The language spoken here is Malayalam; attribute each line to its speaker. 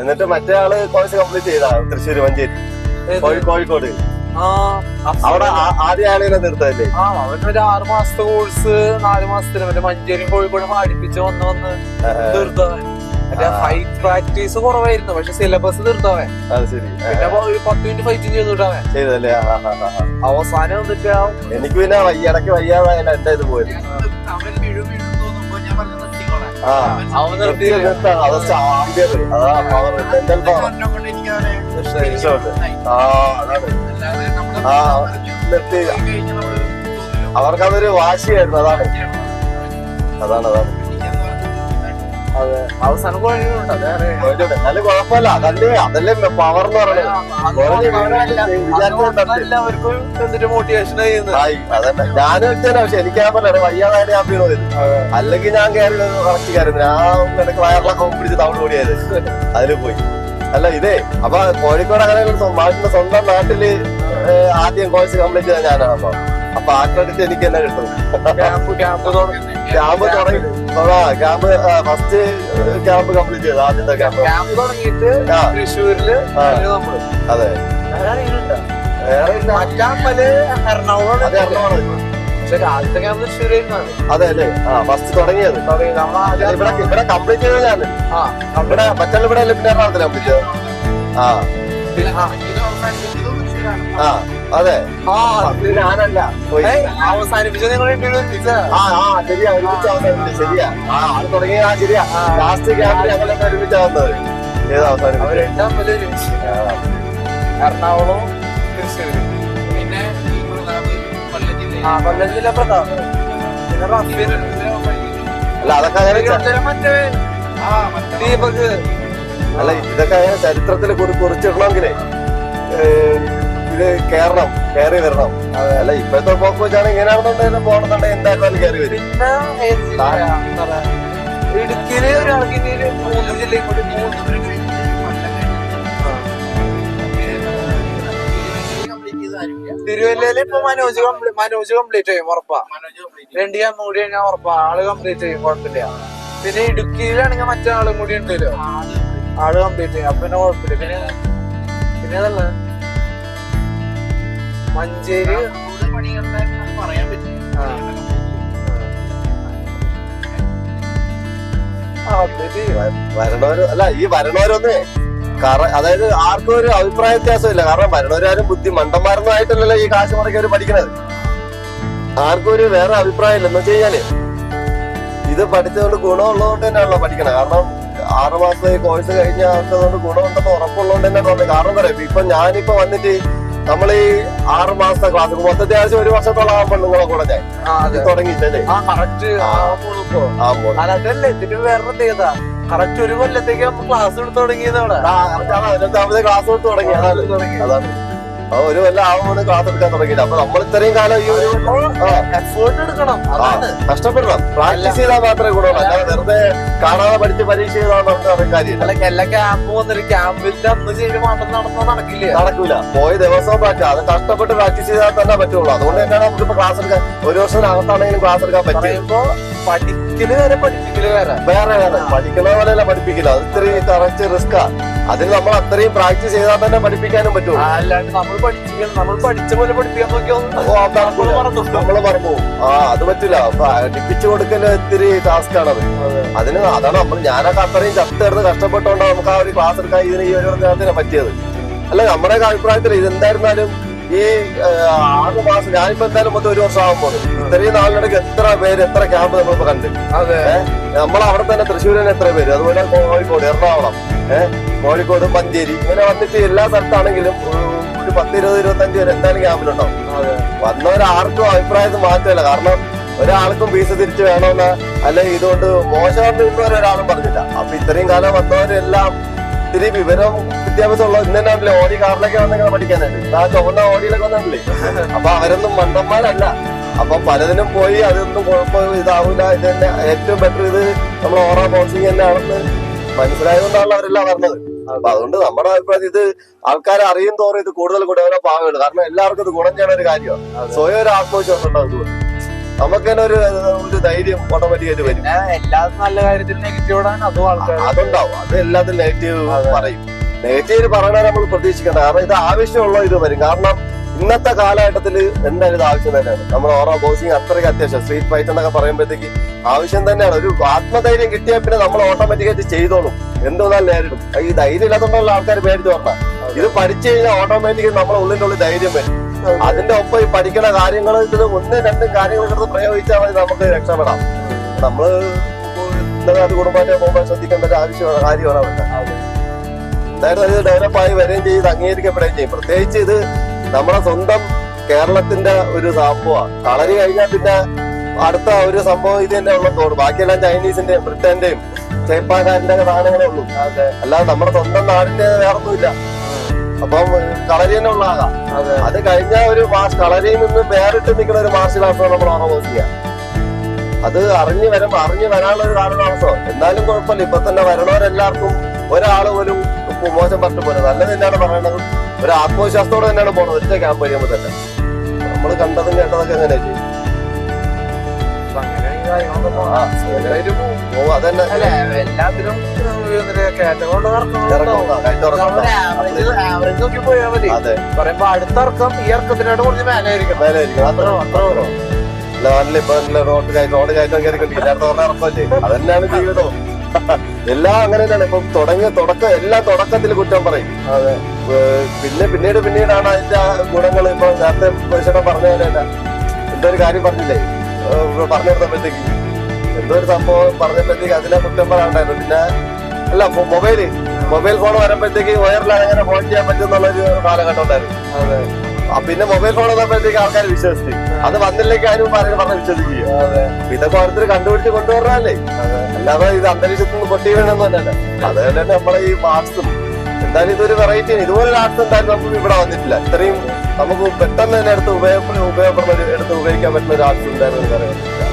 Speaker 1: എന്നിട്ട് മറ്റേ ആൾ കോഴ്സ് കംപ്ലീറ്റ് ചെയ്താ തൃശ്ശൂർ മഞ്ചേരി. കോഴിക്കോട്. അവിടെ ആദ്യ ആളിനെ നിർത്തല്ലേ?
Speaker 2: ആ അവനൊരു ആറ് മാസത്തെ കോഴ്സ് നാല് മാസത്തിന് മറ്റേ മഞ്ചേരി കോഴിക്കോട് പഠിപ്പിച്ച് വന്ന് വന്ന് തീർത്തവൻ മറ്റേ. ഫൈറ്റ് പ്രാക്ടീസ് കുറവായിരുന്നു പക്ഷെ സിലബസ് തീർത്തവൻ പിന്നെ ഒരു പത്ത് മിനിറ്റ് ഫൈറ്റിംഗ് ചെയ്തിട്ടവൻ
Speaker 1: ചെയ്തല്ലേ.
Speaker 2: അവസാനം എന്നിട്ട്
Speaker 1: എനിക്ക് പിന്നെ വയ്യടക്ക് വയ്യാതായാലും എന്റെ ഇത് പോയത്?
Speaker 3: അവൻ
Speaker 1: അവർക്കതൊരു വാശിയായിരുന്നു അതാണ്. അതാണ് അതാണ്.
Speaker 2: അതെ അവസാനം കുഴഞ്ഞിട്ടുണ്ട് അതെ
Speaker 1: പോയിട്ടുണ്ട്. എന്നാലും കുഴപ്പമില്ല. അതല്ലേ അതല്ലേ പവർ എന്ന്?
Speaker 2: എല്ലാവർക്കും എന്നിട്ട് മോട്ടിവേഷൻ
Speaker 1: അതന്നെ. വെച്ചാൽ പക്ഷെ ഞാൻ പോയത് അല്ലെങ്കിൽ ഞാൻ കയറി. കറക്റ്റ് ഞാൻ ഇടയ്ക്ക് വയറിലൊക്കെ പിടിച്ച് ടൗൺ കൂടിയത് അതിൽ പോയി. അല്ല ഇതേ. അപ്പൊ കോഴിക്കോട് അങ്ങനെ സ്വന്തം നാട്ടിൽ ആദ്യം കോഴ്സ് കംപ്ലീറ്റ് ചെയ്ത ഞാനാണ് അപ്പൊ. അപ്പൊ ആ ക്രെഡിറ്റ് എനിക്ക് തന്നെ കിട്ടും
Speaker 2: ക്യാമ്പ് തുടങ്ങി.
Speaker 1: ആ ക്യാമ്പ് ഫസ്റ്റ് ക്യാമ്പ് കംപ്ലീറ്റ് ചെയ്തു ആദ്യത്തെ ക്യാമ്പ്
Speaker 2: ക്യാമ്പ് തുടങ്ങിയിട്ട്. തൃശ്ശൂരിൽ.
Speaker 1: അതെ. അതെ അല്ലേ? ആ ഫസ്റ്റ് തുടങ്ങിയത്. ഇവിടെ ഇവിടെ കംപ്ലീറ്റ്
Speaker 2: ചെയ്തതാണ്
Speaker 1: ഇവിടെ മറ്റുള്ള ഇവിടെ പിന്നെ എറണാകുളത്തിൽ കംപ്ലീറ്റ് ചെയ്തത്. ആ.
Speaker 2: ആ.
Speaker 1: അതെ.
Speaker 2: ആ
Speaker 1: ഞാനല്ല.
Speaker 2: നിങ്ങൾ
Speaker 1: ആ ആ ശരിയാ. ഒരുമിച്ച് അവസാനിപ്പിച്ചു ശരിയാ. ആ ആൾ തുടങ്ങിയ ആ ശരിയാ. ലാസ്റ്റ് ക്യാമ്പിൽ ഏത് അവസാനം
Speaker 2: തൃശ്ശൂര്.
Speaker 3: പിന്നെ
Speaker 2: ആ കൊല്ലം ജില്ല പ്രതാപ്. പിന്നെ റഫീൽ
Speaker 1: അല്ല അതൊക്കെ അങ്ങനെ
Speaker 2: മറ്റേ
Speaker 3: ആ മറ്റേ
Speaker 2: ദീപക്.
Speaker 1: അല്ല ഇതൊക്കെ അങ്ങനെ ചരിത്രത്തിൽ കുറി കുറിച്ചിടണമെങ്കിലേ ഇത് കേറണം കയറി വരണം. അല്ല ഇപ്പോഴത്തെ പോക്ക് വെച്ചാണ് ഇങ്ങനെയാണെന്നുണ്ടെങ്കിൽ പോകണമെന്നുണ്ടെങ്കിൽ എന്തായാലും കയറി വരും.
Speaker 2: ഇടുക്കിയിൽ ഒരാൾക്ക് മൂന്ന് കൂടി തിരുവല്ലയിൽ ഇപ്പൊ മനോജ് കംപ്ലീറ്റ് മനോജ് കംപ്ലീറ്റ് ചെയ്യും ഉറപ്പാ.
Speaker 3: മനോജ് കംപ്ലീറ്റ്
Speaker 2: രണ്ട് ക്യാമ്പ് കൂടി കഴിഞ്ഞാൽ ഉറപ്പാ. ആൾ കംപ്ലീറ്റ് ചെയ്യും കുഴപ്പമില്ല. പിന്നെ ഇടുക്കിയിലാണെങ്കിൽ മറ്റേ ആളും കൂടി ഉണ്ടല്ലോ. ആൾ കംപ്ലീറ്റ് ചെയ്യും അപ്പൊ പിന്നെ കുഴപ്പമില്ല. പിന്നെ പിന്നെ അതല്ല മഞ്ചേരി.
Speaker 3: പറയാൻ
Speaker 1: വരണവര് അല്ല ഈ വരണവരൊന്ന് അതായത് ആർക്കും ഒരു അഭിപ്രായ വ്യത്യാസമില്ല. കാരണം വരണവരാരും ബുദ്ധി മണ്ടന്മാരൊന്നും ആയിട്ടല്ലല്ലോ ഈ കാശ് മുടക്കി പഠിക്കണത്. ആർക്കും ഒരു വേറെ അഭിപ്രായം ഇല്ല. എന്ന് വെച്ച് കഴിഞ്ഞാൽ ഇത് പഠിച്ചതുകൊണ്ട് ഗുണമുള്ളതുകൊണ്ട് തന്നെയാണല്ലോ പഠിക്കണത്. കാരണം ആറ് മാസത്തെ കോഴ്സ് കഴിഞ്ഞ ആൾക്കതുകൊണ്ട് ഗുണമുണ്ടെന്ന് ഉറപ്പുള്ളതുകൊണ്ട് തന്നെ തോന്നുന്നത് കാരണം പറയാം ഇപ്പൊ ഞാനിപ്പോ വന്നിട്ട് നമ്മൾ ഈ ആറ് മാസത്തെ ക്ലാസ് മൊത്തം അത്യാവശ്യം ഒരു വർഷത്തോളം പെണ്ണുങ്ങളെ കൂടെ. തുടങ്ങിയിട്ടല്ലേ?
Speaker 2: അതല്ലേ ഇതിന് വേറെ പ്രത്യേകത. കറക്റ്റ് ഒരു കൊല്ലത്തേക്ക് ക്ലാസ് എടുത്ത് തുടങ്ങിയത് അവിടെ
Speaker 1: ആ അതാണ് അതിനകത്താമത് ക്ലാസ് എടുത്ത് തുടങ്ങി. അതാണ്. ഒരു വല്ല ആവുമ്പോൾ ക്ലാസ് എടുക്കാൻ തുടങ്ങിയില്ല അപ്പൊ നമ്മൾ ഇത്രയും കാലം ഈ ഒരു
Speaker 2: എഫേർട്ട് എടുക്കണം
Speaker 1: കഷ്ടപ്പെടണം. പ്രാക്ടീസ് ചെയ്താൽ മാത്രമേ ഗുണമുള്ളൂ. അല്ലാതെ വെറുതെ കാണാതെ പഠിച്ച് പരീക്ഷ ചെയ്താൽ നമുക്ക് കാര്യം കാര്യമില്ല.
Speaker 2: അല്ലെങ്കിൽ എല്ലാ ക്യാമ്പ് വന്നൊരു ക്യാമ്പിന്റെ അന്ന് ചെയ്ത് മാത്രം നടന്നോ നടക്കില്ല?
Speaker 1: നടക്കൂല. പോയ ദിവസവും പ്രാക്ടീസ് അത് കഷ്ടപ്പെട്ട് പ്രാക്ടീസ് ചെയ്താൽ തന്നെ പറ്റുള്ളൂ. അതുകൊണ്ട് തന്നെയാണ് നമുക്ക് ഇപ്പൊ ക്ലാസ് എടുക്കാൻ ഒരു വർഷത്തിനകത്താണെങ്കിലും ക്ലാസ് എടുക്കാൻ
Speaker 2: പറ്റുമ്പോ പഠിക്കൽ വരെ പഠിപ്പിക്കൽ വേറെ
Speaker 1: വേറെ. വേറെ പഠിക്കുന്ന പോലെയല്ല പഠിപ്പിക്കില്ല അത് ഇത്രയും കറക്റ്റ് റിസ്ക്കാ അതിന് നമ്മൾ അത്രയും പ്രാക്ടീസ് ചെയ്താൽ തന്നെ പഠിപ്പിക്കാനും പറ്റും
Speaker 2: അല്ലാണ്ട് നമ്മൾ നമ്മൾ പഠിച്ച പോലെ പഠിപ്പിക്കാൻ നോക്കിയോ
Speaker 1: ഓ, അത് നടക്കൂല. നമ്മൾ മറന്നു ആ അത് പറ്റില്ല. പഠിപ്പിച്ചു കൊടുക്കൽ ഇത്തിരി ടാസ്ക് ആണത് അതിന് അതാണ് നമ്മൾ ഞാനൊക്കെ അത്രയും ചത്തെടുത്ത് കഷ്ടപ്പെട്ടുകൊണ്ടാണ് നമുക്ക് ആ ഒരു ക്ലാസ് എടുക്കാൻ ഇതിന് ഈ ഒരു നേരത്തിന് പറ്റിയത്. അല്ല നമ്മുടെ അഭിപ്രായത്തിൽ ഇതെന്തായിരുന്നാലും ഈ ആറ് മാസം ഞാനിപ്പോ എന്തായാലും മൊത്തം ഒരു വർഷം ആകുമ്പോൾ ഇത്രയും നാളിനിടയ്ക്ക് എത്ര പേര് എത്ര ക്യാമ്പ് നമ്മളിപ്പോ കണ്ട്.
Speaker 2: അതെ.
Speaker 1: നമ്മൾ അവിടെ തന്നെ തൃശ്ശൂർ തന്നെ എത്ര പേര്? അതുപോലെ കോഴിക്കോട് എറണാകുളം ഏഹ് കോഴിക്കോട് മഞ്ചേരി ഇങ്ങനെ വന്നിട്ട് എല്ലാ സ്ഥലത്താണെങ്കിലും ഒരു- പത്ത് ഇരുപത് ഇരുപത്തഞ്ച് പേര് എന്തായാലും ക്യാമ്പിലുണ്ടാവും വന്നവരാർക്കും അഭിപ്രായത്തിൽ മാറ്റമില്ല. കാരണം ഒരാൾക്കും ഫീസ് തിരിച്ചു വേണമെന്ന് അല്ലെങ്കിൽ ഇതുകൊണ്ട് മോശമായിട്ട് ഇന്നുവരെ ഒരാളും പറഞ്ഞില്ല. അപ്പൊ ഇത്രയും കാലം വന്നവരെല്ലാം ഇത്തിരി വിവരം വിദ്യാഭ്യാസമുള്ള ഇന്ന് തന്നെ ഓടി കാറിലൊക്കെ വന്നിങ്ങനെ പഠിക്കാനായിട്ട് ആ ചുവന്ന ഓടിയിലൊക്കെ വന്നിട്ടില്ലേ അപ്പൊ അവരൊന്നും മണ്ടന്മാരല്ല. അപ്പൊ പലതിനും പോയി അതൊന്നും കുഴപ്പം ഇതാവൂല. ഇത് തന്നെ ഏറ്റവും ബെറ്റർ ഇത് നമ്മൾ ഓറ ബോക്സിങ് തന്നെയാണെന്ന് മനസ്സിലായതുകൊണ്ടാണല്ലോ അവരെല്ലാം പറഞ്ഞത് അപ്പൊ അതുകൊണ്ട് നമ്മുടെ അഭിപ്രായത്തിൽ ഇത് ആൾക്കാരെ അറിയും തോറും ഇത് കൂടുതൽ ഗുണകര പാവുകയുള്ളൂ കാരണം എല്ലാവർക്കും ഇത് ഗുണം ചെയ്യണ ഒരു കാര്യമാണ്. സ്വയം ഒരു ആത്മവിശ്വാസം ഉണ്ടാവും ഇതുകൊണ്ട്. നമുക്ക് തന്നെ ഒരു ഒരു ധൈര്യം ഓട്ടോമാറ്റിക്കായിട്ട് വരും.
Speaker 2: പിന്നെ എല്ലാ നല്ല കാര്യത്തിൽ നെഗറ്റീവ് ഇടാൻ അതും ആൾക്കാർ
Speaker 1: അതുണ്ടാവും. അത് എല്ലാത്തിനും നെഗറ്റീവ് പറയും. നെഗറ്റീവ് പറയണ നമ്മൾ പ്രതീക്ഷിക്കേണ്ട. കാരണം ഇത് ആവശ്യമുള്ള ഇത് വരും. കാരണം ഇന്നത്തെ കാലഘട്ടത്തിൽ എന്തായാലും ഇത് ആവശ്യം തന്നെയാണ്. നമ്മൾ ഓരോ ബോസിങ് അത്രയ്ക്ക് അത്യാവശ്യം. സ്ട്രീറ്റ് ഫൈറ്റ് എന്നൊക്കെ പറയുമ്പോഴത്തേക്ക് ആവശ്യം തന്നെയാണ്. ഒരു ആത്മധൈര്യം കിട്ടിയാൽ പിന്നെ നമ്മൾ ഓട്ടോമാറ്റിക്കായിട്ട് ചെയ്തോളും. എന്തോന്നാൽ നേരിടും ഈ ധൈര്യം ഇല്ലാത്തതുകൊണ്ടുള്ള ആൾക്കാർ പേടിച്ച് പറഞ്ഞാൽ ഇത് പഠിച്ചു കഴിഞ്ഞാൽ ഓട്ടോമാറ്റിക്കായി നമ്മളെ ഉള്ളിന്റെ ഉള്ളിൽ ധൈര്യം വരും. അതിന്റെ ഒപ്പം ഈ പഠിക്കുന്ന കാര്യങ്ങൾ ഇതിൽ ഒന്നും രണ്ടും കാര്യങ്ങൾ എടുത്ത് പ്രയോഗിച്ചാൽ മതി നമുക്ക് രക്ഷപ്പെടാം. നമ്മൾ അത് കുടുംബത്തെ പോകുമ്പോൾ ശ്രദ്ധിക്കേണ്ട ഒരു ആവശ്യമാണ് കാര്യമാണ് അവരുടെ എന്തായാലും അത് ഡെവലപ്പായി വരികയും ചെയ്ത് അംഗീകരിക്കപ്പെടുകയും ചെയ്യും. പ്രത്യേകിച്ച് ഇത് നമ്മുടെ സ്വന്തം കേരളത്തിന്റെ ഒരു സംഭവമാണ് കളരി കഴിഞ്ഞാൽ പിന്നെ അടുത്ത ഒരു സംഭവം ഇത് തന്നെ ഉള്ള തോന്നുന്നു. ബാക്കിയെല്ലാം ചൈനീസിന്റെയും ബ്രിട്ടന്റെയും ജപ്പാൻകാരന്റെ സാധനങ്ങളേ ഉള്ളൂ. അല്ലാതെ നമ്മുടെ സ്വന്തം നാടിന്റെ വേറൊന്നുമില്ല. അപ്പം കളരി തന്നെ ഉണ്ടാകാം
Speaker 2: അതെ.
Speaker 1: കഴിഞ്ഞ ഒരു മാസ് കളരിയിൽ നിന്ന് വേറിട്ട് നിൽക്കുന്ന ഒരു മാർഷൽ ആർട്സാണ് നമ്മൾ ഓർമ്മ അത് അറിഞ്ഞു വരും അറിഞ്ഞു വരാനുള്ള ഒരു കാലതാമസം എന്നാലും കുഴപ്പമില്ല. ഇപ്പൊ തന്നെ വരണവരെല്ലാവർക്കും ഒരാൾ പോലും മോശം പറഞ്ഞു പോലെ നല്ലത് തന്നെയാണ് പറയണത്. ഒരു ആത്മവിശ്വാസത്തോടെ തന്നെയാണ് പോണത്. ഒറ്റ ക്യാമ്പ് കഴിയുമ്പോൾ തന്നെ. നമ്മൾ കണ്ടതും കേട്ടതൊക്കെ എങ്ങനെയല്ലേ കയറ്റിറക്കം
Speaker 2: ആവറേജ് ആവറേജ് നോക്കി പോയാൽ മതി.
Speaker 1: അതെ.
Speaker 2: പറയുമ്പോ അടുത്ത ഇറക്കം ഈ ഇറക്കത്തിനായിട്ട് കുറച്ച് മേലെ ആയിരിക്കണം
Speaker 1: മേലായിരിക്കും അത്ര അത്ര നാട്ടിൽ ഇപ്പൊ റോഡ് കയറ്റം റോഡ് കയറ്റം കയറിക്കൊണ്ട് ഇല്ലാത്ത പറഞ്ഞ ഇറക്കമല്ലേ അതന്നെയാണ് ജീവിതം? എല്ലാം അങ്ങനെ തന്നെയാണ് ഇപ്പം തുടങ്ങിയ തുടക്കം എല്ലാ തുടക്കത്തിൽ കുറ്റം പറയും. പിന്നെ പിന്നീട് പിന്നീടാണ് അതിന്റെ ഗുണങ്ങൾ ഇപ്പൊ നേരത്തെ പരിശോധന പറഞ്ഞ പോലെ തന്നെ എന്തോ ഒരു കാര്യം പറഞ്ഞില്ലേ? പറഞ്ഞു കൊടുത്തപ്പോഴത്തേക്ക് എന്തോ ഒരു സംഭവം പറഞ്ഞപ്പോഴത്തേക്ക് അതിനെ കുറ്റം പറയാണ്ടായിരുന്നു. പിന്നെ അല്ല മൊബൈൽ മൊബൈൽ ഫോൺ വരുമ്പോഴത്തേക്ക് വയറിലാണ് അങ്ങനെ ഫോൺ ചെയ്യാൻ പറ്റും എന്നുള്ളൊരു കാലഘട്ടം ഉണ്ടായിരുന്നു.
Speaker 2: അതെ.
Speaker 1: പിന്നെ മൊബൈൽ ഫോൺ വന്നപ്പോഴത്തേക്ക് ആൾക്കാർ വിശ്വസിച്ചു. അത് വന്നില്ലെങ്കിൽ ആരും പറഞ്ഞു പറഞ്ഞ് വിശ്വസിക്കുക ഇതൊക്കെ ഓരോരുത്തർ കണ്ടുപിടിച്ച് കൊണ്ടുവരണല്ലേ? അല്ലാതെ ഇത് അന്തരീക്ഷത്തിൽ നിന്ന് പൊട്ടി വീണെന്നല്ല അതുപോലെ തന്നെ നമ്മളെ ഈ ആർട്സും എന്തായാലും ഇതൊരു വെറൈറ്റി ഇതുപോലെ ആർട്സ് എന്തായാലും നമുക്ക് ഇവിടെ വന്നിട്ടില്ല. ഇത്രയും നമുക്ക് പെട്ടെന്ന് തന്നെ എടുത്ത് ഉപയോഗപ്പെടുന്ന ഉപയോഗപ്പെടുന്ന എടുത്ത് ഉപയോഗിക്കാൻ പറ്റുന്ന ഒരു ആർട്സ് എന്തായാലും പറയാം